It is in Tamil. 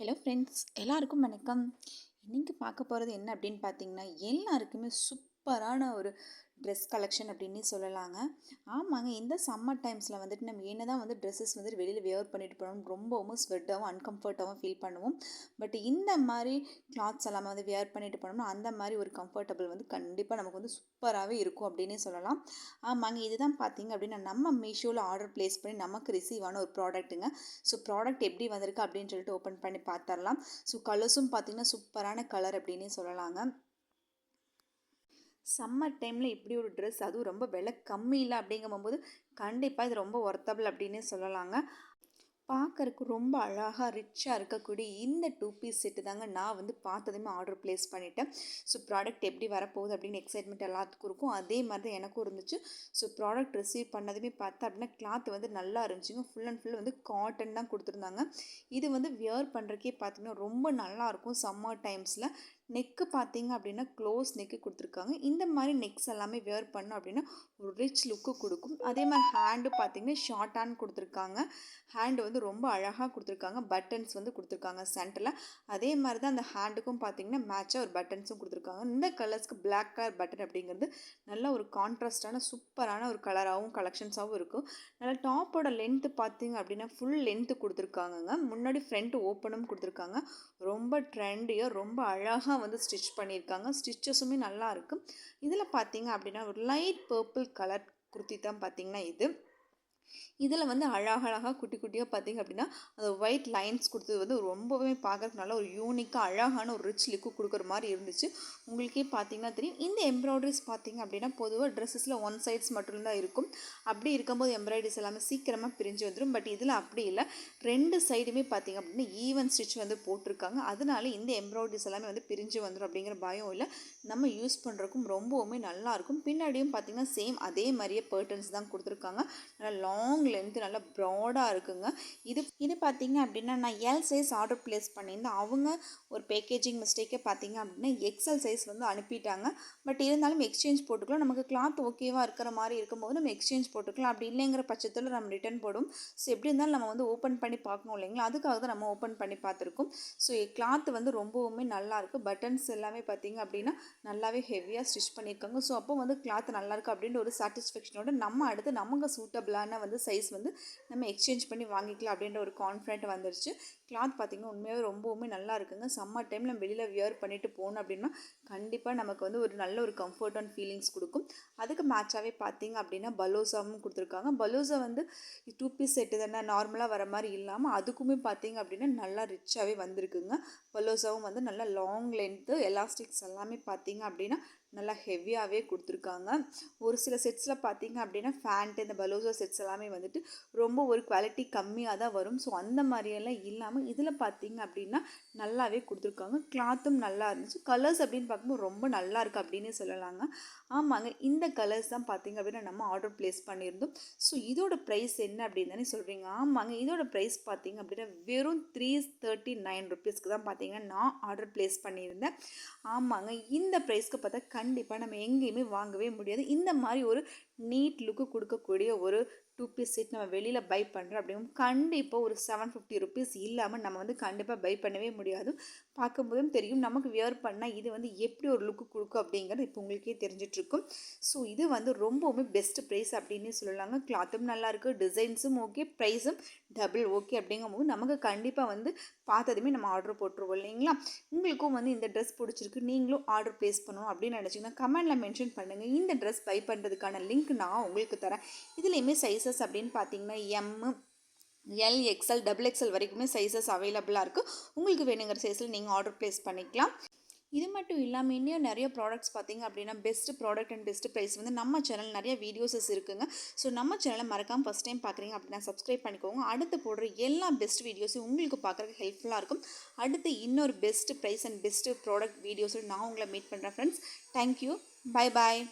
ஹலோ ஃப்ரெண்ட்ஸ் எல்லாருக்கும் வணக்கம். இன்றைக்கி பார்க்க போகிறது என்ன அப்படின்னு பார்த்தீங்கன்னா எல்லாருக்குமே சூப்பரான ஒரு ட்ரெஸ் கலெக்ஷன் அப்படின்னு சொல்லலாங்க. ஆமாங்க இந்த சம்மர் டைம்ஸில் வந்துட்டு நம்ம என்ன தான் வந்து ட்ரெஸ்ஸஸ் வந்துட்டு வெளியில் வேர் பண்ணிட்டு போனோம் ரொம்பவும் ஸ்வெட்டாகவும் அன்கம்ஃபர்ட்டாகவும் ஃபீல் பண்ணுவோம். பட் இந்த மாதிரி கிளாத்ஸ் எல்லாமே வந்து வேர் பண்ணிட்டு போனோம்னா அந்த மாதிரி ஒரு கம்ஃபர்டபுள் வந்து கண்டிப்பாக நமக்கு வந்து சூப்பராகவே இருக்கும் அப்படின்னே சொல்லலாம். ஆமாங்க இதுதான் பார்த்தீங்க அப்படின்னா நம்ம மீஷோவில் ஆர்டர் ப்ளேஸ் பண்ணி நமக்கு ரிசீவ் ஆன ஒரு ப்ராடக்ட்டுங்க ஸோ ப்ராடக்ட் எப்படி வந்திருக்கு அப்படின்னு சொல்லிட்டு ஓப்பன் பண்ணி பார்த்துடலாம் ஸோ கலர்ஸும் பார்த்தீங்கன்னா சூப்பரான கலர் அப்படின்னே சொல்லலாங்க. சம்மர் டைமில் இப்படி ஒரு ட்ரெஸ் அதுவும் ரொம்ப விலை கம்மி இல்லை அப்படிங்கும்போது கண்டிப்பாக இது ரொம்ப ஒர்த்தபிள் அப்படின்னே சொல்லலாங்க. பார்க்கறக்கு ரொம்ப அழகாக ரிச்சாக இருக்கக்கூடிய இந்த டூ பீஸ் செட்டு தாங்க நான் வந்து பார்த்ததுமே ஆர்டர் ப்ளேஸ் பண்ணிட்டேன். ஸோ ப்ராடக்ட் எப்படி வரப்போகுது அப்படின்னு எக்ஸைட்மெண்ட் எல்லாத்துக்கும் இருக்கும். அதே மாதிரி தான் எனக்கும் இருந்துச்சு. ஸோ ப்ராடக்ட் ரிசீவ் பண்ணதுமே பார்த்தா அப்படின்னா கிளாத் வந்து நல்லா இருந்துச்சுங்க. ஃபுல் அண்ட் ஃபுல் வந்து காட்டன் தான் கொடுத்துருந்தாங்க. இது வந்து வியர் பண்ணுறக்கே பார்த்தீங்கன்னா ரொம்ப நல்லாயிருக்கும் சம்மர் டைம்ஸில் நெக்கு பார்த்தீங்க அப்படின்னா க்ளோஸ் நெக்கு கொடுத்துருக்காங்க. இந்த மாதிரி நெக்ஸ் எல்லாமே வேர் பண்ணோம் அப்படின்னா ஒரு ரிச் லுக்கு கொடுக்கும். அதே மாதிரி ஹேண்டு பார்த்தீங்கன்னா ஷார்ட்டான்னு கொடுத்துருக்காங்க. ஹேண்டு வந்து ரொம்ப அழகாக கொடுத்துருக்காங்க. பட்டன்ஸ் வந்து கொடுத்துருக்காங்க சென்டரில் அதே மாதிரி தான் அந்த ஹேண்டுக்கும் பார்த்தீங்கன்னா மேட்சாக ஒரு பட்டன்ஸும் கொடுத்துருக்காங்க. இந்த கலர்ஸ்க்கு பிளாக் கலர் பட்டன் அப்படிங்கிறது நல்ல ஒரு கான்ட்ராஸ்டான சூப்பரான ஒரு கலராகவும் கலெக்ஷன்ஸாகவும் இருக்கும். நல்லா டாப்போட லென்த்து பார்த்தீங்க அப்படின்னா ஃபுல் லென்த்து கொடுத்துருக்காங்கங்க. முன்னாடி ஃப்ரண்ட் ஓப்பனும் கொடுத்துருக்காங்க. ரொம்ப ட்ரெண்டியாக ரொம்ப அழகாக அழகாக வந்து ஸ்டிச் பண்ணியிருக்காங்க. ஸ்டிச்சஸுமே நல்லா இருக்குது இதில் பார்த்தீங்க அப்படின்னா ஒரு லைட் பர்பிள் கலர் குர்த்தி தான் பார்த்தீங்கன்னா இது. இதில் வந்து அழகழகாக குட்டி குட்டியாக பார்த்திங்க அப்படின்னா அந்த ஒயிட் லைன்ஸ் கொடுத்தது வந்து ரொம்பவே பார்க்குறதுக்கு நல்ல ஒரு யூனிக்காக அழகான ஒரு ரிச் லுக்கு கொடுக்குற மாதிரி இருந்துச்சு. உங்களுக்கே பார்த்தீங்கன்னா தெரியும். இந்த எம்ப்ராய்டரிஸ் பார்த்திங்க அப்படின்னா பொதுவாக ட்ரெஸ்ஸஸில் ஒன் சைட்ஸ் மட்டும்தான் இருக்கும். அப்படி இருக்கும்போது எம்ப்ராய்டரிஸ் எல்லாமே சீக்கிரமாக பிரிஞ்சு வந்துடும் பட் இதில் அப்படி இல்லை. ரெண்டு சைடுமே பார்த்திங்க அப்படின்னா ஈவன் ஸ்டிச் வந்து போட்டிருக்காங்க. அதனால இந்த எம்ப்ராய்டரிஸ் எல்லாமே வந்து பிரிஞ்சு வந்துடும் அப்படிங்கிற பயம் இல்லை. நம்ம யூஸ் பண்ணுறக்கும் ரொம்பவுமே நல்லாயிருக்கும் பின்னாடியும் பார்த்திங்கன்னா சேம் அதே மாதிரியே பேர்டன்ஸ் தான் கொடுத்துருக்காங்க. நல்லா லாங் லென்த்து நல்லா ப்ராடாக இருக்குங்க. இது இது பார்த்தீங்க அப்படின்னா நான் எல் சைஸ் ஆர்டர் ப்ளேஸ் பண்ணியிருந்தேன். அவங்க ஒரு பேக்கேஜிங் மிஸ்டேக்கே பார்த்தீங்க அப்படின்னா எக்ஸல் சைஸ் வந்து அனுப்பிட்டாங்க. பட் இருந்தாலும் எக்ஸ்சேஞ்ச் போட்டுக்கலாம். நமக்கு கிளாத் ஓகேவாக இருக்கிற மாதிரி இருக்கும்போது நம்ம எக்ஸ்சேஞ்ச் போட்டுக்கலாம். அப்படி இல்லைங்கிற பட்சத்தில் நம்ம ரிட்டர்ன் போடும். ஸோ எப்படி இருந்தாலும் நம்ம வந்து ஓப்பன் பண்ணி பார்க்கணும் இல்லைங்களா? அதுக்காக தான் நம்ம ஓப்பன் பண்ணி பார்த்துருக்கோம். ஸோ கிளாத் வந்து ரொம்பவுமே நல்லாயிருக்கு பட்டன்ஸ் எல்லாமே பார்த்தீங்க அப்படின்னா நல்லாவே ஹெவியாக ஸ்டிச் பண்ணியிருக்காங்க. ஸோ அப்போ வந்து கிளாத் நல்லாயிருக்கு அப்படின்ற ஒரு சாட்டிஸ்ஃபேக்ஷனோட நம்ம அடுத்து நமக்கு சூட்டபிளான வந்து சைஸ் வந்து நம்ம எக்ஸ்சேஞ்ச் பண்ணி வாங்கிக்கலாம் அப்படின்ற ஒரு கான்ஃபிடென்ட் வந்துருச்சு. கிளாத் பார்த்திங்கன்னா உண்மையாகவே ரொம்பவுமே நல்லா இருக்குங்க. சம்மர் டைமில் வெளியில் வியர் பண்ணிவிட்டு போகணும் அப்படின்னா கண்டிப்பாக நமக்கு வந்து ஒரு நல்ல ஒரு கம்ஃபர்ட் அண்ட் ஃபீலிங்ஸ் கொடுக்கும். அதுக்கு மேட்சாகவே பார்த்தீங்க அப்படின்னா பலோசாவும் கொடுத்துருக்காங்க. பலோசா வந்து டூ பீஸ் செட்டு தானே நார்மலாக வர மாதிரி இல்லாமல் அதுக்குமே பார்த்தீங்க அப்படின்னா நல்லா ரிச்சாகவே வந்திருக்குங்க. பலோசாவும் வந்து நல்லா லாங் லென்த்து எலாஸ்டிக்ஸ் எல்லாமே பார்த்தீங்க அப்படின்னா நல்லா ஹெவியாகவே கொடுத்துருக்காங்க. ஒரு சில செட்ஸில் பார்த்தீங்க அப்படின்னா ஃபேண்ட் இந்த பலோசா செட்ஸ் எல்லாம் எல்லாமே வந்துட்டு ரொம்ப ஒரு குவாலிட்டி கம்மியாக தான் வரும். ஸோ அந்த மாதிரியெல்லாம் இல்லாமல் இதில் பார்த்தீங்க அப்படின்னா நல்லாவே கொடுத்துருக்காங்க. கிளாத்தும் நல்லா இருந்துச்சு. கலர்ஸ் அப்படின்னு பார்க்கும்போது ரொம்ப நல்லா இருக்குது அப்படின்னு சொல்லலாங்க. ஆமாங்க இந்த கலர்ஸ் தான் பார்த்தீங்க அப்படின்னா நம்ம ஆர்டர் ப்ளேஸ் பண்ணியிருந்தோம். ஸோ இதோட ப்ரைஸ் என்ன அப்படின்னு தானே சொல்கிறீங்க ஆமாங்க இதோட ப்ரைஸ் பார்த்தீங்க அப்படின்னா வெறும் த்ரீ தேர்ட்டி நைன் ருபீஸ்க்கு தான் பார்த்தீங்கன்னா நான் ஆர்டர் ப்ளேஸ் பண்ணியிருந்தேன். ஆமாங்க இந்த ப்ரைஸ்க்கு பார்த்தா கண்டிப்பாக நம்ம எங்கேயுமே வாங்கவே முடியாது. இந்த மாதிரி ஒரு நீட் லுக்கு கொடுக்கக்கூடிய ஒரு டூ பீஸ் செட் நம்ம வெளியில் பை பண்ணுறோம் அப்படிங்கும் கண்டிப்பாக ஒரு செவன் ஃபிஃப்டி ருபீஸ் இல்லாமல் நம்ம வந்து கண்டிப்பாக பை பண்ணவே முடியாது. பார்க்கும்போதும் தெரியும் நமக்கு வியர் பண்ணால் இது வந்து எப்படி ஒரு லுக்கு கொடுக்கும் அப்படிங்கிறது இப்போ உங்களுக்கே தெரிஞ்சிட்ருக்கும் ஸோ இது வந்து ரொம்பவுமே பெஸ்ட் ப்ரைஸ் அப்படின்னு சொல்லலாங்க. கிளாத்தும் நல்லாயிருக்கு டிசைன்ஸும் ஓகே ப்ரைஸும் டபுள் ஓகே அப்படிங்கும்போது நமக்கு கண்டிப்பாக வந்து பார்த்ததுமே நம்ம ஆர்டர் போட்டுருவோம் இல்லைங்களா? உங்களுக்கும் வந்து இந்த ட்ரெஸ் பிடிச்சிருக்கு நீங்களும் ஆர்டர் ப்ளேஸ் பண்ணணும் அப்படின்னு நினச்சிங்கன்னா கமெண்டில் மென்ஷன் பண்ணுங்கள் இந்த ட்ரெஸ் பை பண்ணுறதுக்கான லிங்க் நான் உங்களுக்கு தரேன். இதுலேயுமே சைஸஸ் அப்படின்னு பார்த்தீங்கன்னா M L XL double XL வரைக்குமே சைஸஸ் அவைலபிளாக இருக்குது உங்களுக்கு வேணுங்கிற சைஸில் நீங்கள் ஆர்டர் ப்ளேஸ் பண்ணிக்கலாம். இது மட்டும் இல்லாமல் இன்னும் நிறைய ப்ராடக்ட்ஸ் பார்த்திங்க அப்படின்னா best product and best price வந்து நம்ம சேனல் நிறைய வீடியோஸஸ் இருக்குங்க. ஸோ நம்ம சேனலை மறக்காமல் ஃபஸ்ட் டைம் பார்க்குறீங்க அப்படின்னா சப்ஸ்கிரைப் பண்ணிக்கோங்க. அடுத்து போடுற எல்லா பெஸ்ட் வீடியோஸும் உங்களுக்கு பார்க்குறதுக்கு ஹெல்ப்ஃபுல்லாக இருக்கும். அடுத்து இன்னொரு best price and best product வீடியோஸும் நான் உங்களை மீட் பண்ணுறேன் ஃப்ரெண்ட்ஸ் தேங்க்யூ பை பாய்